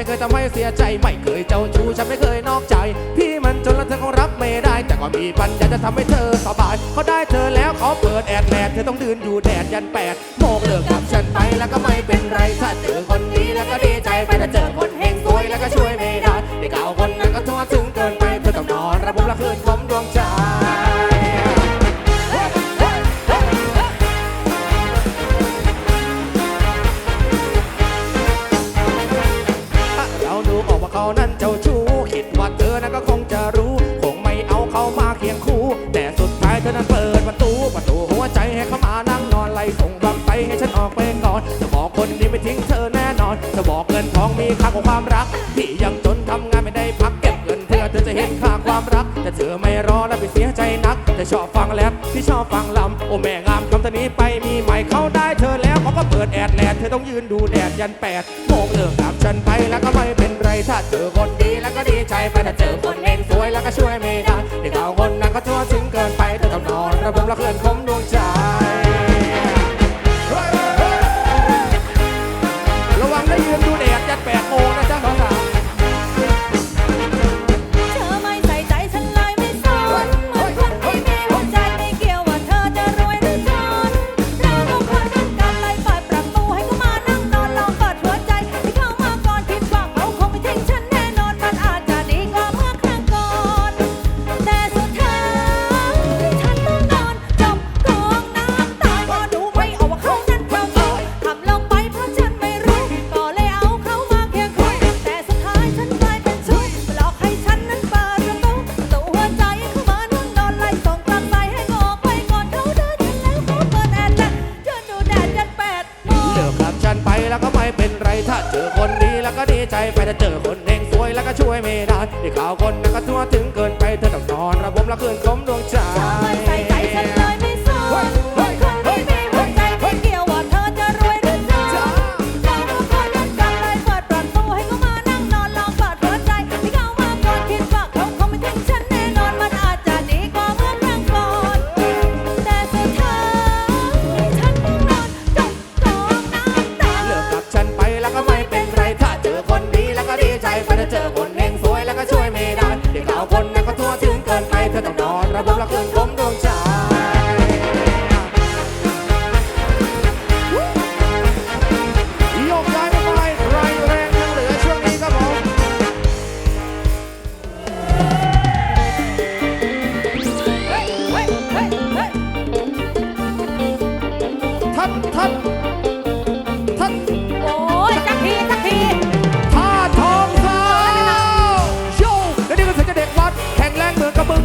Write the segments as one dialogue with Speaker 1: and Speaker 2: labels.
Speaker 1: ไม่เคยทำให้เสียใจ ไม่เคยเจ้าชู้ฉันไม่เคยนอกใจ พี่มันจนแล้วเธอคงรับไม่ได้ แต่ก็มีปัญญาจะทำให้เธอสบาย เขาได้เธอแล้วเขาเปิดแอดแลดเธอต้องเดินอยู่แดดยันแปดโมกเลิกกับฉันไปแล้วก็ไม่เป็นไรถ้าเจอคนนี้แล้วก็ดีใจไปถ้าเจอ ของมีค่าของความรัก พี่ยังจนทำงานไม่ได้พักเก็บเงินเธอเธอจะเห็นค่าความรัก แต่เธอไม่รอและไปเสียใจนักแต่ชอบฟังแรปที่ชอบฟังลำโอ้แม่งามคำตนี้ไปมีใหม่เข้าได้เธอแล้วเขาก็เปิดแอดแลดเธอต้องยืนดูแดดยันแปดโมงเลิกกับฉันไปแล้วก็ไม่เป็นไรถ้าเจอคนดีแล้วก็ดีใจไปถ้าเจอคนเองสวยแล้วก็ช่วยไม่ได้เด็กเอาคนนั้นก็ชั่วถึงเกินไปเธอทำนอนระเบิดระเคลื่อนคม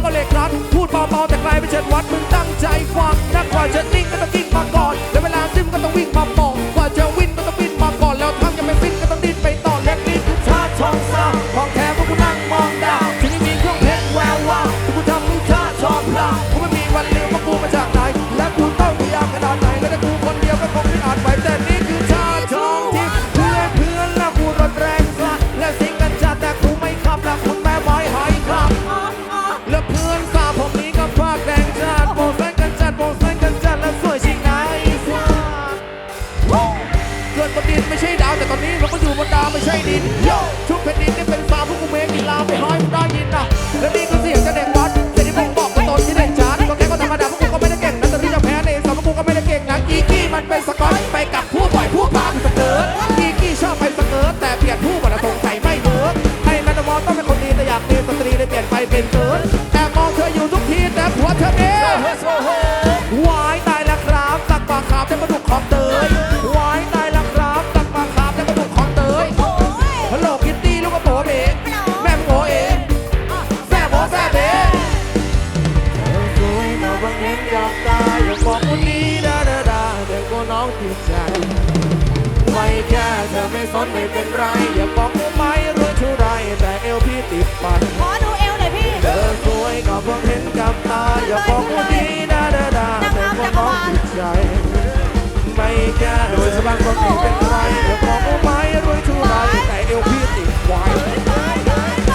Speaker 1: ก็เล็ครัดพูดเบา
Speaker 2: ๆแต่ใครไม่เชิดวัดมึงตั้งใจฟังนักกว่าจะนิ่งก็ต้องกิ้ง อยากบอกคนนี้ดาดาดาแต่ก็น้องติดใจไม่แค่เธอไม่สนไม่เป็นไร อย่าบอกได้ไหมรวย
Speaker 1: เท่าไรแต่เอวพี่ติดปันขอดูเอวหน่อยพี่
Speaker 2: เธอสวยก็เพิ่งเห็นกับตา อย่าบอกคนนี้ดาดาดาแต่ก็น้องติดใจไม่แค่โดยสบายก็
Speaker 1: ไม่เป็นไรอย่าบอกได้ไหมรวยเท่าไรแต่เอวพี่ติดไว้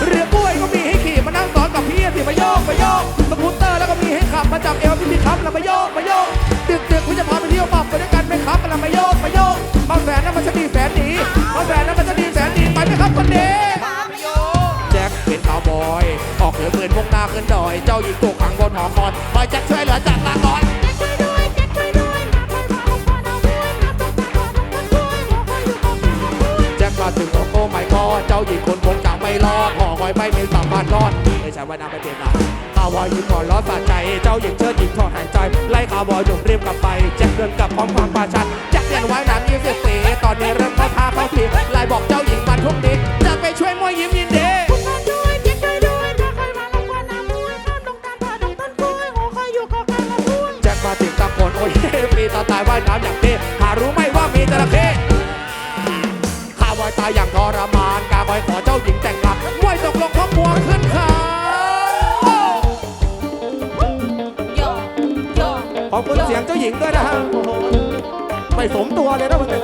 Speaker 2: เรือก
Speaker 1: ล้วยก็มีให้ขี่มานั่งซ้อนกับพี่สิไปโยกไปโยกสกูตเตอร์ ก็มีให้ขับมาจับเอวพิธีครับแล้วมาโยกมาโยกดึกดึกคุณจะพาไปเที่ยวปับไปด้วยกันไหมครับแล้วมาโยกมาโยกบางแสนนั้นมันจะดีแสนดีบางแสนนั้นมันจะดีแสนดีไปไหมครับคนเด็กแจ็คเป็นคาวบอย
Speaker 2: อ
Speaker 1: อกเหนือเหมือนพ
Speaker 2: ว
Speaker 1: กนาขึ้นด
Speaker 2: อย เจ้าหญิงตกขังบนหอคอยคอยแจ็คช่วยเหลือจากลางร้อกบอยนแจ็คมาถึงโอ้ไม่ก็เจ้าหญิงคนคงจะไม่รอดหอคอยไม่มีสัมพันธ์รอดไม่ใช่ว่านางไปเปลี่ยนหน้า ข่าววอยิงหมอนล้อสะใจ เจ้าหญิงเชิดหญิงทอดหายใจ ไล่ข่าววอหนุ่มรีบกลับไปแจ็คเดินกลับพร้อมความประชันแจ็คเรียนไว้นานยี่สิบปีตอนนี้เริ่มเข้าท่าเข้าทีไล่บอกเจ้าหญิงมานทุกทีจะไปช่วยมวยยิ้มยินดีแจ็คมาถึงตะโกนโอ้ยปรีตาตายว่ายน้ำอย่างนี้หารู้ไหมว่ามีจระเข้ข้าวอยตายอย่างทรมานกาบอยขอเจ้าหญิงแต่ คุณเสียงเจ้าหญิงด้วยนะฮะ ไม่สมตัวเล
Speaker 1: ยนะมันเป็น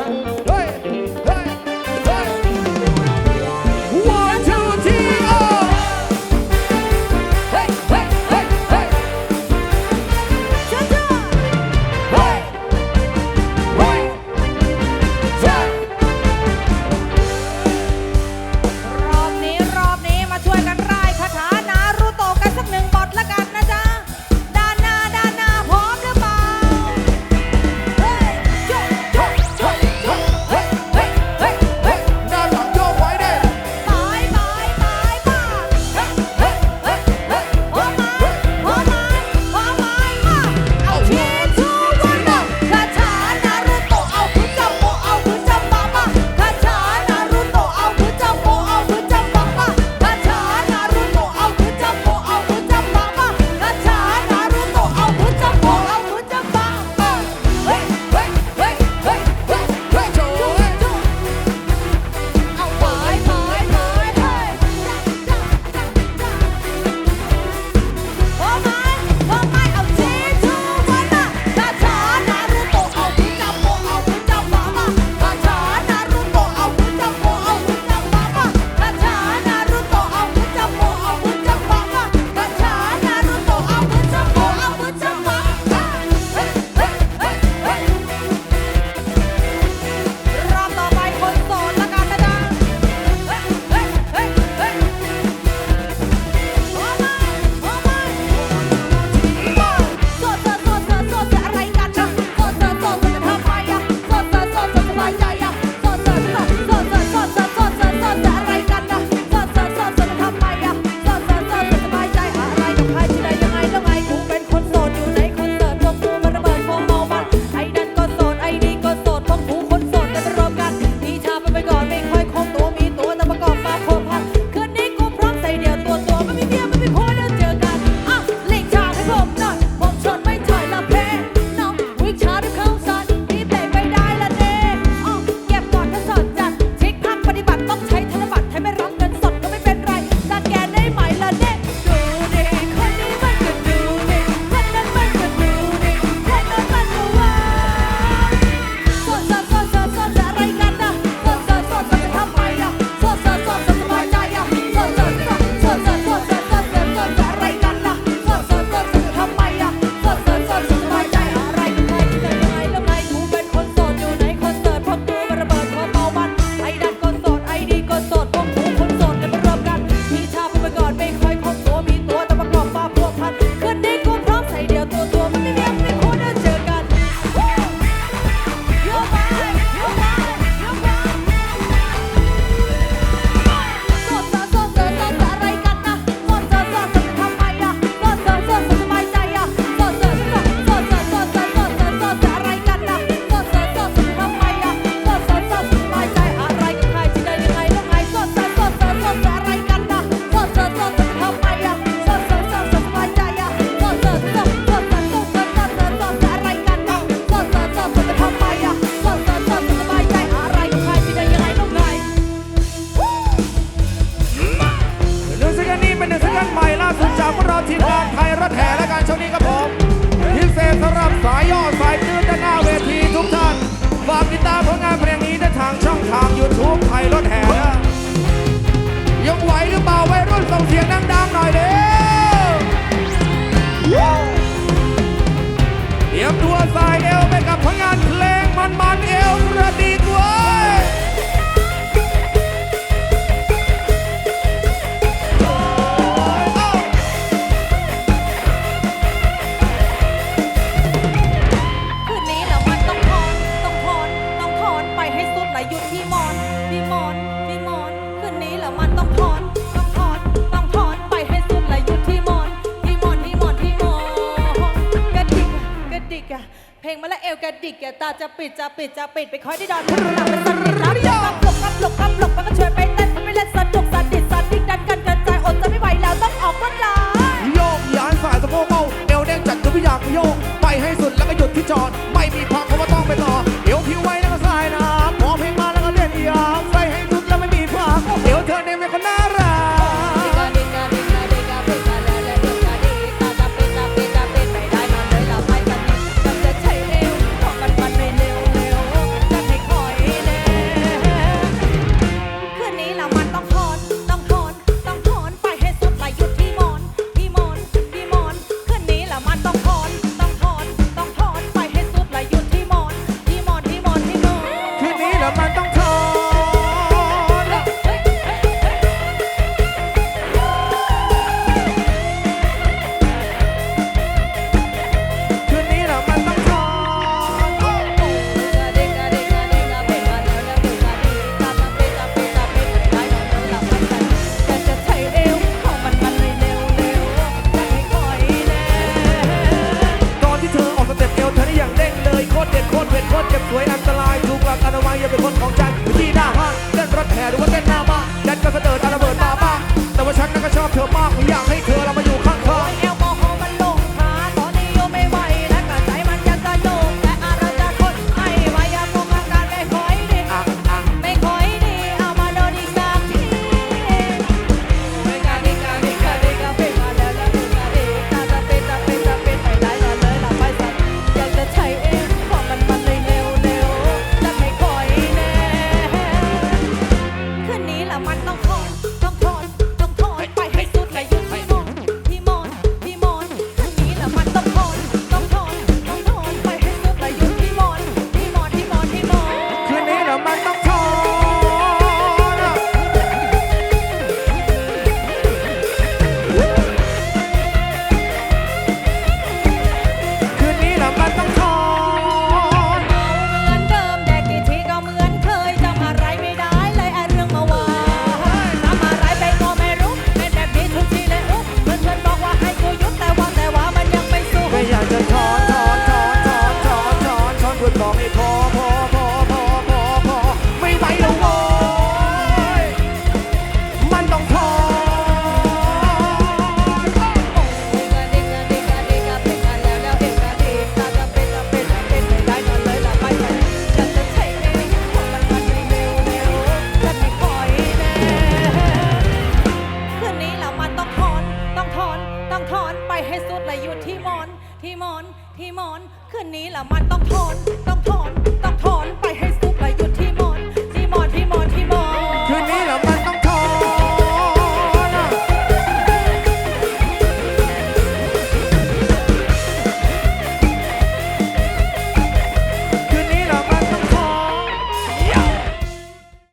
Speaker 1: าจะปิดจะปิดจะปิดไปคอยที่ดอน
Speaker 2: พลังเป็นสนิลับหลบกับหลบกับหลบมันก็ช่วยไปเต้นมันไม่เล่นสนุกสนิทสนิทดันกันกระจายอดจะไม่ไหวแล้วต้องออกรถลา
Speaker 1: โยกย้ายฝ่ายสะโพกเบาเอวแดงจัดหรืไม่อยากโยกไปให้สุดแล้วก็หยุดที่จอด นี้แล้วมัน
Speaker 2: ต้องทนต้องทนต้องทนไปให้สุดเลยหยุ
Speaker 1: ดที่มอ
Speaker 2: น ที่มอน ที่มอน คืนนี้แล้
Speaker 1: วมันต้องทนต้องทน
Speaker 2: ต้
Speaker 1: อง
Speaker 2: ทนไปให้